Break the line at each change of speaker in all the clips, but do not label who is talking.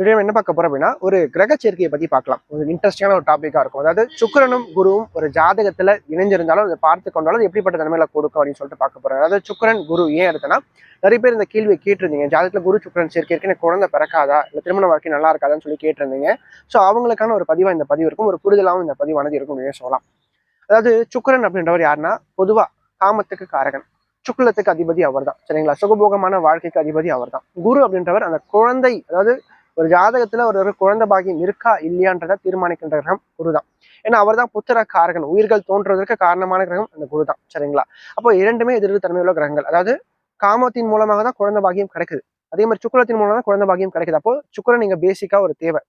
Video என்ன பார்க்க போறோம் அப்படின்னா ஒரு கிரக சேர்க்கையை பத்தி பார்க்கலாம். ஒரு இன்ட்ரெஸ்டிங்கான ஒரு டாபிக்கா இருக்கும். அதாவது சுக்கரனும் குருவும் ஒரு ஜாதகத்துல இணைஞ்சிருந்தாலும் அதை பார்த்து கொண்டாலும் அது எப்படிப்பட்ட தன்மையில கொடுக்கும் அப்படின்னு சொல்லிட்டு பார்க்க போறோம். அதாவது சுக்கரன் குரு ஏன் எடுத்தனா நிறைய பேர் இந்த கேள்வியை கேட்டிருந்தீங்க. ஜாதகத்துல குரு சுக்கரன் சேர்க்கை இருக்கு. எனக்கு குழந்தை பிறக்காதா? இல்ல திருமண வாழ்க்கை நல்லா இருக்காதான்னு சொல்லி கேட்டிருந்தீங்க. ஸோ அவங்களுக்கான ஒரு பதிவா இந்த பதிவு இருக்கும். ஒரு புரிதலாகவும் இந்த பதிவானது இருக்கும் அப்படின்னு சொல்லலாம். அதாவது சுக்கரன் அப்படின்றவர் யாருன்னா பொதுவா காமத்துக்கு காரகன். சுக்குலத்துக்கு அதிபதி அவர் தான் சரிங்களா? சுகபோகமான வாழ்க்கைக்கு அதிபதி அவர்தான். குரு அப்படின்றவர் அந்த குழந்தை அதாவது ஒரு ஜாதகத்துல ஒரு குழந்தை பாக்கியம் இருக்கா இல்லையான்றதை தீர்மானிக்கின்ற கிரகம் குருதான். ஏன்னா அவர்தான் புத்திர காரகன் உயிர்கள் தோன்றுவதற்கு காரணமான கிரகம் அந்த குரு தான் சரிங்களா? அப்போ இரண்டுமே எதிர்த்து தன்மையுள்ள கிரகங்கள். அதாவது காமத்தின் மூலமாக தான் குழந்தை பாக்கியம் கிடைக்குது. அதே மாதிரி சுக்கரத்தின் மூலம் தான் குழந்தை பாக்கியம் கிடைக்குது. அப்போ சுக்குரன் நீங்க பேசிக்கா ஒரு தேவை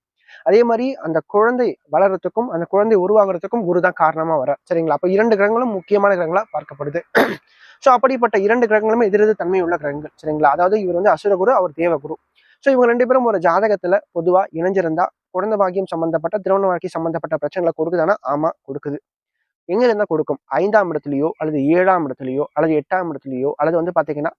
அதே மாதிரி அந்த குழந்தை வளர்றதுக்கும் அந்த குழந்தை உருவாகிறதுக்கும் குரு தான் காரணமா வர சரிங்களா? அப்போ இரண்டு கிரகங்களும் முக்கியமான கிரகங்களா பார்க்கப்படுது. ஸோ அப்படிப்பட்ட இரண்டு கிரகங்களுமே எதிரெது தன்மை உள்ள கிரகங்கள். சரிங்களா? அதாவது இவர் வந்து அசுரகுரு அவர் தேவகுரு. ஸோ இவங்க ரெண்டு பேரும் ஒரு ஜாதகத்துல பொதுவா இணைஞ்சிருந்தா குழந்தை பாக்கியம் சம்பந்தப்பட்ட திருமண வாழ்க்கை சம்பந்தப்பட்ட பிரச்சனைகளை கொடுக்குதானா ஆமா கொடுக்குது. எங்க இருந்தா கொடுக்கும்? ஐந்தாம் இடத்துலயோ அல்லது ஏழாம் இடத்துலயோ அல்லது எட்டாம் இடத்துலயோ அல்லது வந்து பாத்தீங்கன்னா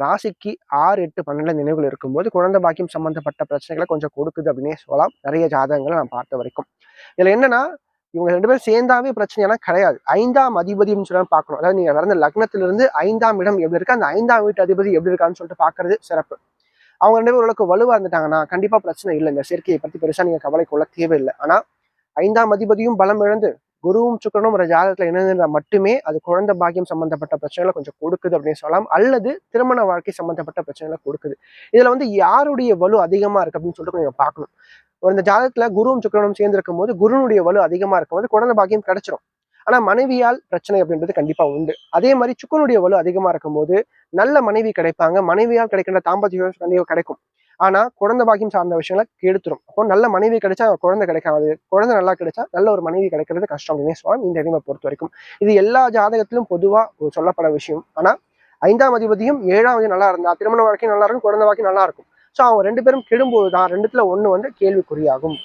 ராசிக்கு ஆறு எட்டு பன்னெண்டு நினைவுகள் இருக்கும்போது குழந்தை பாக்கியம் சம்பந்தப்பட்ட பிரச்சனைகளை கொஞ்சம் கொடுக்குது அப்படின்னே சொல்லலாம். நிறைய ஜாதகங்களை நான் பார்த்த வரைக்கும். இதுல என்னன்னா இவங்க ரெண்டு பேரும் சேர்ந்தாவே பிரச்சனையான கிடையாது. ஐந்தாம் அதிபதினு சொல்லி பார்க்கணும். அதாவது நீங்க பிறந்த லக்னத்திலிருந்து ஐந்தாம் இடம் எப்படி இருக்கு? அந்த ஐந்தாம் வீட்டு அதிபதி எப்படி இருக்கான்னு சொல்லிட்டு பாக்குறது சிறப்பு. அவங்க ரெண்டு பேரும் ஓரளவுக்கு வலுவாக இருந்துட்டாங்கன்னா கண்டிப்பாக பிரச்சனை இல்லை இந்த சேர்க்கையை பற்றி பெருசாக நீங்கள் கவலை கொள்ள தேவையில்லை. ஆனால் ஐந்தாம் அதிபதியும் பலம் இழந்து குருவும் சுக்கரனும் ஒரு ஜாதகத்தில் இணைந்திருந்தா மட்டுமே அது குழந்தை பாக்கியம் சம்பந்தப்பட்ட பிரச்சனைகளை கொஞ்சம் கொடுக்குது அப்படின்னு சொல்லலாம். அல்லது திருமண வாழ்க்கை சம்பந்தப்பட்ட பிரச்சனைகளை கொடுக்குது. இதில் வந்து யாருடைய வலு அதிகமாக இருக்கு அப்படின்னு சொல்லிட்டு கொஞ்சம் பார்க்கணும். ஒரு இந்த ஜாதகத்தில் குருவும் சுக்கரனும் சேர்ந்திருக்கும் போது குருனுடைய வலு அதிகமாக இருக்கும்போது குழந்தை பாக்கியம் கிடைச்சிரும். ஆனால் மனைவியால் பிரச்சனை அப்படின்றது கண்டிப்பாக உண்டு. அதே மாதிரி சுக்கனுடைய வலு அதிகமாக இருக்கும்போது நல்ல மனைவி கிடைப்பாங்க. மனைவியால் கிடைக்கின்ற தாம்பத்தியம் கண்டிப்பாக கிடைக்கும். ஆனால் குழந்தை பாக்கியம் சார்ந்த விஷயங்களை கெடுத்துரும். அப்போ நல்ல மனைவி கிடைச்சா குழந்தை கிடைக்காது. குழந்தை நல்லா கிடைச்சா நல்ல ஒரு மனைவி கிடைக்கிறது கஷ்டம் அப்படின்னு சொல்லலாம். இந்த எளிமை பொறுத்த வரைக்கும். இது எல்லா ஜாதகத்திலும் பொதுவாக சொல்லப்பட விஷயம். ஆனால் ஐந்தாம் அதிபதியும் ஏழாம் அதிபதி நல்லா இருந்தா திருமண வாழ்க்கையும் நல்லா இருக்கும் குழந்தை வாழ்க்கையும் நல்லா இருக்கும். ஸோ அவங்க ரெண்டு பேரும் கெடும்போது தான் ரெண்டுத்துல ஒன்று வந்து கேள்விக்குறியாகும்.